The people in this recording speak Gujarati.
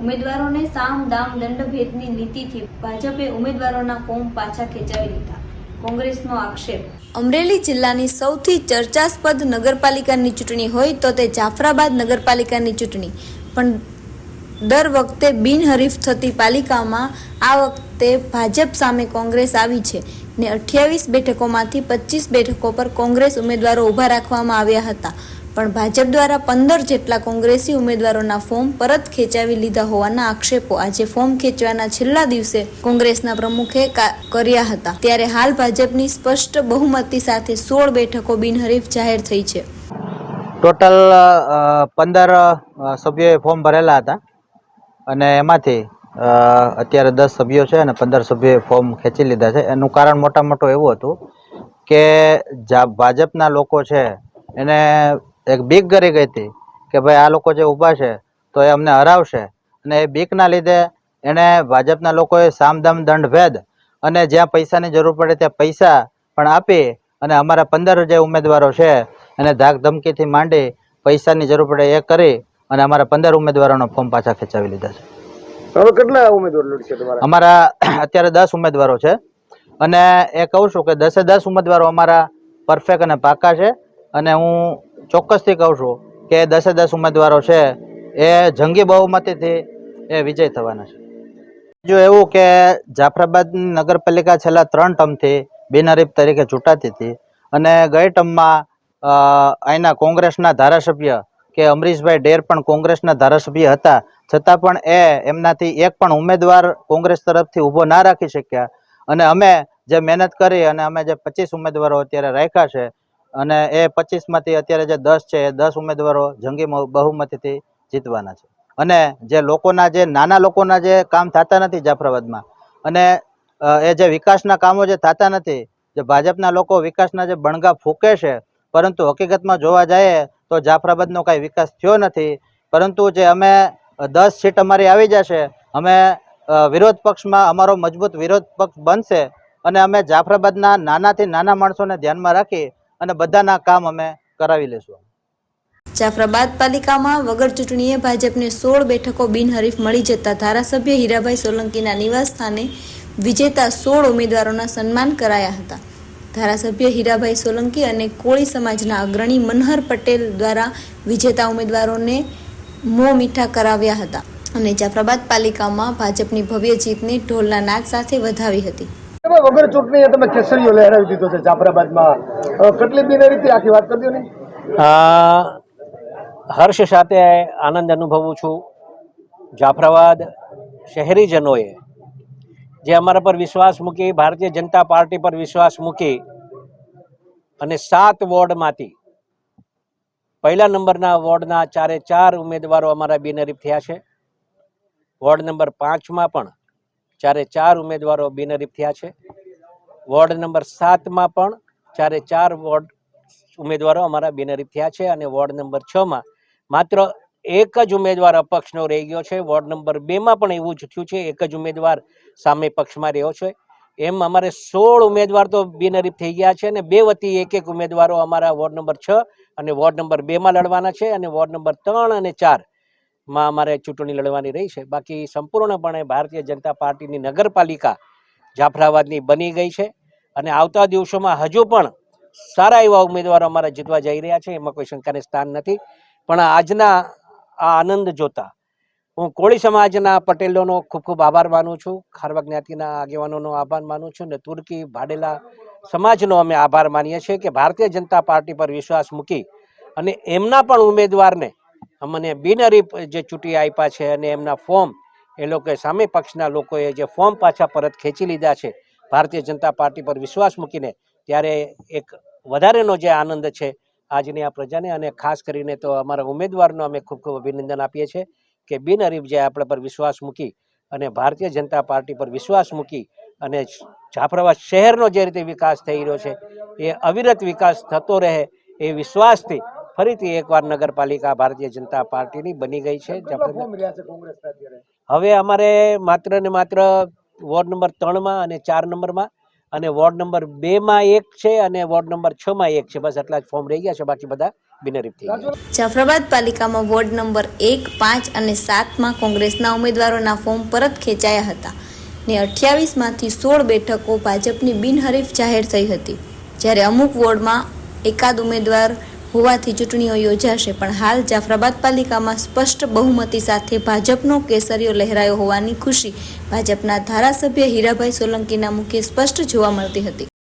ઉમેદવારોને સામ, દામ દંડ ભેદની નીતિથી ભાજપે ઉમેદવારોના ફોર્મ પાછા ખેંચાવી લીધા. કોંગ્રેસનો આક્ષેપ. અમરેલી જિલ્લાની સૌથી ચર્ચાસ્પદ નગરપાલિકાની ચૂંટણી હોય તો તે જાફરાબાદ નગરપાલિકાની ચૂંટણી. પણ દર વખતે બિનહરીફ થતી પાલિકામાં આ વખતે ભાજપ સામે કોંગ્રેસ આવી છે ને અઠ્યાવીસ બેઠકોમાંથી પચીસ બેઠકો પર કોંગ્રેસ ઉમેદવારો ઊભા રાખવામાં આવ્યા હતા. પણ ભાજપ દ્વારા પંદર જેટલા કોંગ્રેસી ઉમેદવારોના ફોર્મ પરત ખેંચાવી લીધા હોવાના આક્ષેપો આજે ફોર્મ ખેંચવાના છેલ્લા દિવસે કોંગ્રેસના પ્રમુખે કર્યા હતા. ત્યારે હાલ ભાજપની સ્પષ્ટ બહુમતી સાથે સોળ બેઠકો બિનહરીફ જાહેર થઈ છે. ટોટલ પંદર સભ્યોએ ફોર્મ ભરેલા હતા. અને એમાંથી અત્યારે દસ સભ્યો છે અને પંદર સભ્યોએ ફોર્મ ખેંચી લીધા છે. એનું કારણ મોટા મોટું એવું હતું કે જા ભાજપના લોકો છે, એને એક બીક ગરી ગઈ હતી કે ભાઈ આ લોકો જે ઊભા છે તો એ અમને હરાવશે. અને એ બીકના લીધે એણે ભાજપના લોકોએ સામદામ દંડ ભેદ અને જ્યાં પૈસાની જરૂર પડે ત્યાં પૈસા પણ આપી અને અમારા પંદર જે ઉમેદવારો છે એને ધાક ધમકીથી માંડી પૈસાની જરૂર પડે એ કરી અને અમારા પંદર ઉમેદવારોનો ફોર્મ પાછા ખેંચાવી લીધા છે. હવે કેટલા ઉમેદવાર લડશે તમારા? અમારા અત્યારે દસ ઉમેદવારો છે અને એ કહું છું કે દસે દસ ઉમેદવારો અમારા પરફેક્ટ અને પાકા છે અને હું ચોક્કસથી કહું છું કે દસે દસ ઉમેદવારો છે, એ જંગી બહુમતીથી એ વિજય થવાના છે. બીજું એવું કે જાફરાબાદ નગરપાલિકા છેલ્લા ત્રણ ટર્મથી બિનહરીફ તરીકે ચૂંટાતી હતી અને ગઈ ટર્મમાં અહીંના કોંગ્રેસના ધારાસભ્ય કે અમરીશભાઈ ડેર પણ કોંગ્રેસના ધારાસભ્ય હતા. છતાં પણ એ એમનાથી એક પણ ઉમેદવાર કોંગ્રેસ તરફથી ઊભો ના રાખી શક્યા. અને અમે જે મહેનત કરી અને અમે જે પચીસ ઉમેદવારો અત્યારે રાખ્યા છે અને એ પચીસમાંથી અત્યારે જે દસ છે, એ દસ ઉમેદવારો જંગી બહુમતીથી જીતવાના છે. અને જે લોકોના જે, નાના લોકોના જે કામ થતા નથી જાફરાબાદમાં, અને એ જે વિકાસના કામો જે થતા નથી, જે ભાજપના લોકો વિકાસના જે બણગા ફૂંકે છે, પરંતુ હકીકતમાં જોવા જઈએ તો જાફરાબાદનો કાંઈ વિકાસ થયો નથી, પરંતુ જે અમે દસ સીટ અમારી આવી જશે, અમે વિરોધ પક્ષમાં અમારો મજબૂત વિરોધ પક્ષ બનશે, અને અમે જાફરાબાદના નાનાથી નાના માણસોને ધ્યાનમાં રાખી અને બધાના કામ અમે કરાવી લેશું જાફરાબાદ પાલિકામાં વગર ચૂંટણીએ ભાજપને સોળ બેઠકો બિનહરીફ મળી જતા ધારાસભ્ય હીરાભાઈ સોલંકીના નિવાસ સ્થાને વિજેતા સોળ ઉમેદવારોના સન્માન કરાયા હતા. ધારાસભ્ય હીરાભાઈ સોલંકી અને કોળી સમાજના અગ્રણી મનહર પટેલ દ્વારા વિજેતા ઉમેદવારોને મોં મીઠા કરાવ્યા હતા અને જાફરાબાદ પાલિકામાં ભાજપની ભવ્ય જીતને ઢોલના નાદ સાથે વધાવી હતી. એમાં વગર ચૂંટણી તમે ખેસરીઓ લહેરાવી દીધો છે જાફરાબાદમાં. કેટલી બિનરીતિ આખી વાત કરી દો ને હર્ષ સાથે આનંદ અનુભવું છું. જાફરાબાદ શહેરીજનોએ જે અમારા પર વિશ્વાસ મૂકી, ભારતીય જનતા પાર્ટી પર વિશ્વાસ મૂકી અને સાત વોર્ડમાંથી પહેલા નંબરના વોર્ડના ચારે ચાર ઉમેદવારો અમારા બિનરીફ થયા છે. વોર્ડ નંબર પાંચમાં પણ ચારે ચાર ઉમેદવારો બિનહરીફ થયા છે. વોર્ડ નંબર સાતમાં પણ ચારે ચાર વોર્ડ ઉમેદવારો અમારા બિનહરીફ થયા છે અને વોર્ડ નંબર છમાં માત્ર એક જ ઉમેદવાર અપક્ષનો રહી ગયો છે. વોર્ડ નંબર બેમાં પણ એવું જ થયું છે. એક જ ઉમેદવાર સામે પક્ષમાં રહ્યો છે. એમ અમારે સોળ ઉમેદવાર તો બિનહરીફ થઈ ગયા છે અને બે વતી એક એક ઉમેદવારો અમારા વોર્ડ નંબર છ અને વોર્ડ નંબર બેમાં લડવાના છે અને વોર્ડ નંબર ત્રણ અને ચાર માં અમારે ચૂંટણી લડવાની રહી છે. બાકી સંપૂર્ણપણે ભારતીય જનતા પાર્ટીની નગરપાલિકા જાફરાબાદની બની ગઈ છે અને આવતા દિવસોમાં હજુ પણ સારા એવા ઉમેદવારો અમારા જીતવા જઈ રહ્યા છે. એમાં કોઈ શંકાને સ્થાન નથી. પણ આજના આ આનંદ જોતા હું કોળી સમાજના પટેલોનો ખૂબ ખૂબ આભાર માનું છું. ખારવા જ્ઞાતિના આગેવાનોનો આભાર માનું છું અને તુર્કી ભાડેલા સમાજનો અમે આભાર માનીએ છીએ કે ભારતીય જનતા પાર્ટી પર વિશ્વાસ મૂકી અને એમના પણ ઉમેદવારને અમને બિનહરીફ જે ચૂંટી આપ્યા છે અને એમના ફોર્મ એ લોકોએ સામે પક્ષના લોકોએ જે ફોર્મ પાછા પરત ખેંચી લીધા છે, ભારતીય જનતા પાર્ટી પર વિશ્વાસ મૂકીને, ત્યારે એક વધારેનો જે આનંદ છે, આજની આ પ્રજાને અને ખાસ કરીને તો અમારા ઉમેદવારનો અમે ખૂબ ખૂબ અભિનંદન આપીએ છીએ કે બિનહરીફ જે આપણા પર વિશ્વાસ મૂકી અને ભારતીય જનતા પાર્ટી પર વિશ્વાસ મૂકી અને જાફરાબાદ શહેરનો જે રીતે વિકાસ થઈ રહ્યો છે, એ અવિરત વિકાસ થતો રહે એ વિશ્વાસથી ફરીથી એકવાર નગરપાલિકા ભારતીય જનતા પાર્ટીની બની ગઈ છે. છે હવે અમારે માત્ર ને માત્ર વોર્ડ નંબર ત્રણમાં અને ચાર નંબરમાં અને વોર્ડ નંબર બેમાં એક છે અને વોર્ડ નંબર છમાં એક છે. બસ આટલા જ ફોર્મ રહી ગયા છે. બાકી બધા બિનહરીફ થઈ ગયા જાફરાબાદ પાલિકામાં વોર્ડ નંબર એક પાંચ અને સાતમાં કોંગ્રેસના ઉમેદવારોના ફોર્મ પરત ખેંચાયા હતા ને અઠ્યાવીસમાંથી સોળ બેઠકો ભાજપની બિનહરીફ જાહેર થઈ હતી. જ્યારે અમુક વોર્ડમાં એકાદ ઉમેદવાર હોવાથી ચૂંટણીઓ યોજાશે, પણ હાલ જાફરાબાદ પાલિકામાં સ્પષ્ટ બહુમતી સાથે ભાજપનો કેસરિયો લહેરાયો હોવાની ખુશી. ભાજપના ધારાસભ્ય હીરાભાઈ સોલંકીના મુખે સ્પષ્ટ જોવા મળતી હતી.